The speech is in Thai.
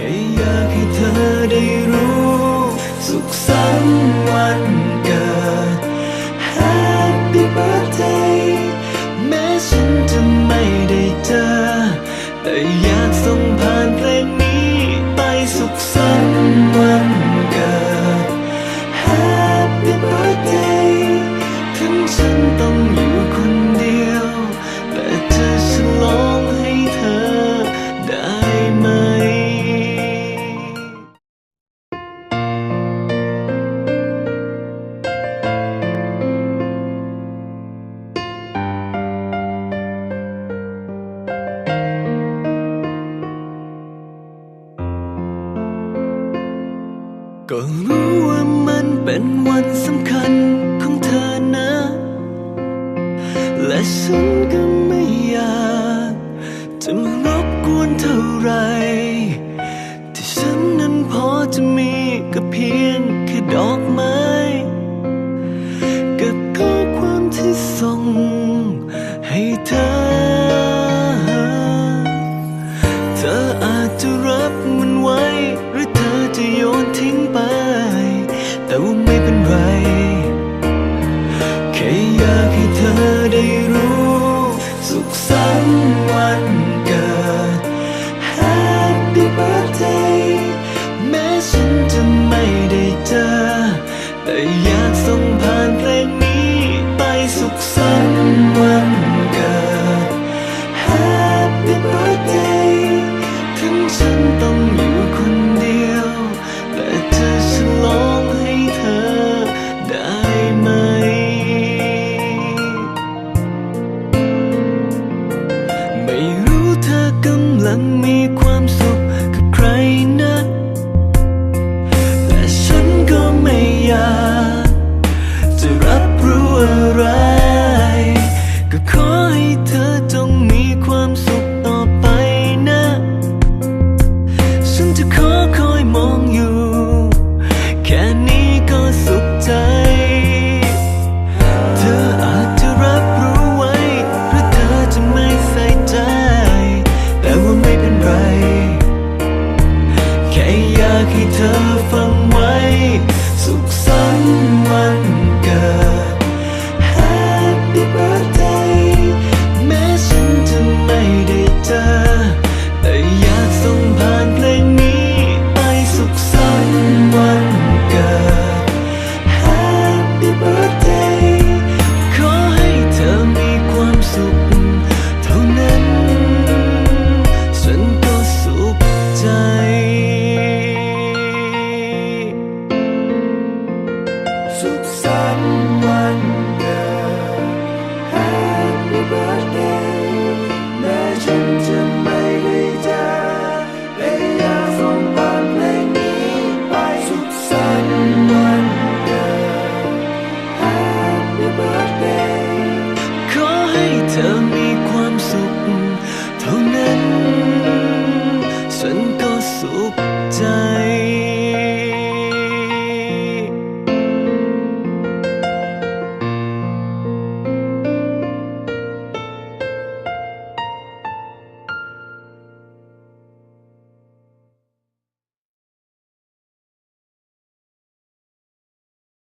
ค่อยากให้เธอได้รู้ สุขสันต์วันเกิด Happy birthday แม้ฉันจะไม่ได้เจอ แต่อยากส่ง don't ได้รู้ สุขสันต์วันเกิด Happy Birthday แม้ฉันจะไม่ได้เจอ แต่อยากส่งผ่านเพลง 等你 ค่ยากให้เธอฟังไว้ สุขสันต์วันเกิด tell me